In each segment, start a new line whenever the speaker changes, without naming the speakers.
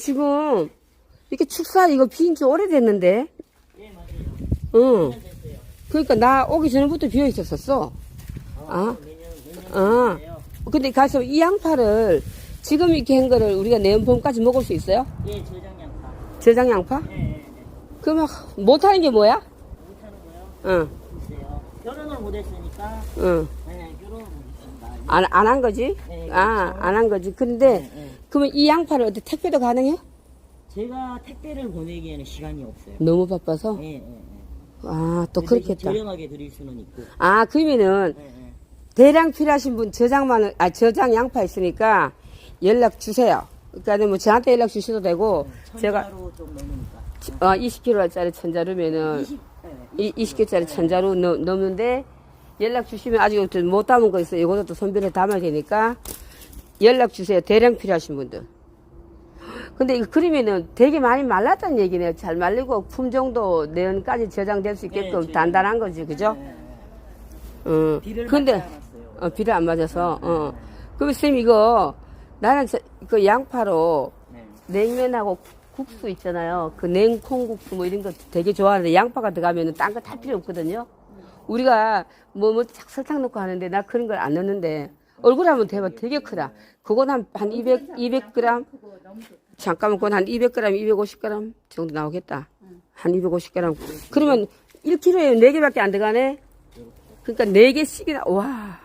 지금 이렇게 축사 이거 비인 지 오래됐는데.
예, 맞아요.
응. 그러니까 나 오기 전부터 비어 있었었어. 아. 아.
됐어요.
근데 가서 이 양파를 지금 이렇게 한 거를 우리가 내년 봄까지 먹을 수 있어요?
예, 저장 양파.
저장 양파?
예, 예, 예.
그러면 못하는 게 뭐야?
못하는 거요?
응,
글쎄요. 결혼을 못했으니까,
응.
네, 결혼을 못했습니다.
안, 안 한 거지?
네,
아,
그렇죠.
안한 거지. 근데,
예, 예.
그러면 이 양파를 어떻게 택배도 가능해?
제가 택배를 보내기에는 시간이 없어요.
너무 바빠서?
예, 예, 예.
아,
또그
그렇겠다.
저렴하게 드릴 수는 있고.
아, 그러면은,
예, 예.
대량 필요하신 분 저장만, 아, 저장 양파 있으니까 연락 주세요. 그러니까 뭐 저한테 연락 주셔도 되고, 제가,
천자로 좀 넘으니까.
어, 20kg짜리 천자루면은,
20, 예,
이 20개짜리 천자루 넣, 넣는데 연락 주시면 아직 또못 담은 거 있어요. 이것도 또 선별해 담아야 되니까 연락 주세요. 대량 필요하신 분들. 근데 이거 그러면은 되게 많이 말랐다는 얘기네요. 잘 말리고 품종도 내년까지 저장될 수 있게끔
네.
단단한 거지, 그죠?
예, 예.
어.
비를
근데.
어,
비를 안 맞아서 어. 그럼 쌤 이거 나는 저- 그 양파로
네.
냉면하고 국수 있잖아요. 그 냉콩 국수 뭐 이런 거 되게 좋아하는데 양파가 들어가면은 딴 거 다 필요 없거든요. 우리가 뭐, 뭐, 착 설탕 넣고 하는데 나 그런 걸 안 넣는데 얼굴 한번 대봐 되게 크다. 그건 한, 한 200, 200g? 잠깐만, 그건 한 200g, 250g 정도 나오겠다. 한 250g. 그러면 1kg에 4개밖에 안 들어가네? 그러니까 4개씩이나, 와.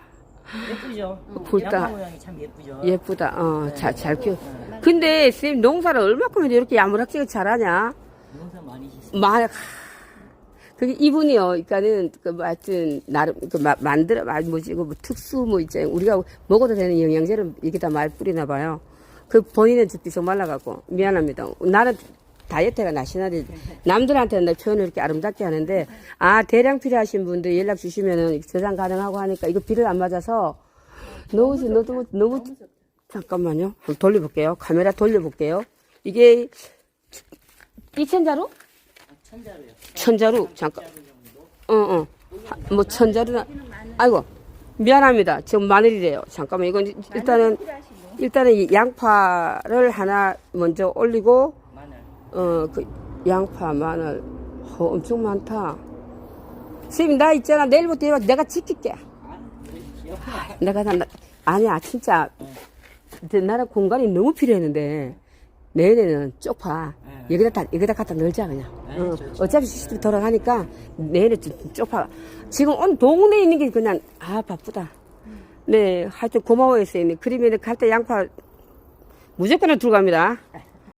예쁘죠?
볼까?
양파 모양이 참 예쁘죠?
예쁘다. 어, 잘, 잘 키워. 근데, 쌤, 농사를 얼마큼 이렇게 야무락지게 잘하냐?
농사 많이 짓어요.
말, 그게 이분이요. 그러니까는, 그, 뭐 하여튼, 나름, 그, 마, 만들어, 아, 뭐지, 이거 뭐 특수, 뭐, 있잖아요. 우리가 먹어도 되는 영양제를 이게 다 많이 뿌리나 봐요. 그 본인은 저 비석 말라갖고, 미안합니다. 나는 다이어트가 나시나리, 남들한테는 내 표현을 이렇게 아름답게 하는데, 아, 대량 필요하신 분들 연락 주시면은 저장 가능하고 하니까 이거 비를 안 맞아서, 너무, 너무, 너무, 잠깐만요. 한번 돌려볼게요. 카메라 돌려볼게요. 이게, 이천자로? 천자루 잠깐. 어어. 뭐 천자루나 아이고. 미안합니다. 지금 마늘이래요. 잠깐만 이건 일단은 일단은 이 양파를 하나 먼저 올리고
마늘.
어그 양파 마늘. 어, 엄청 많다. 선생님 나 있잖아. 내일부터 내가 지킬게.
아?
내가 다 나- 아니야 진짜. 내 나라 공간이 너무 필요했는데 내년에는 쪽파
네.
여기다 다 여기다 갖다 넣자 그냥.
네,
어,
좋죠.
어차피 시스템 돌아가니까 내년에 좀 쪽파 지금 온 동네에 있는 게 그냥 아 바쁘다. 네 하여튼 고마워요 선생님. 그러면 갈때 양파 무조건 들어갑니다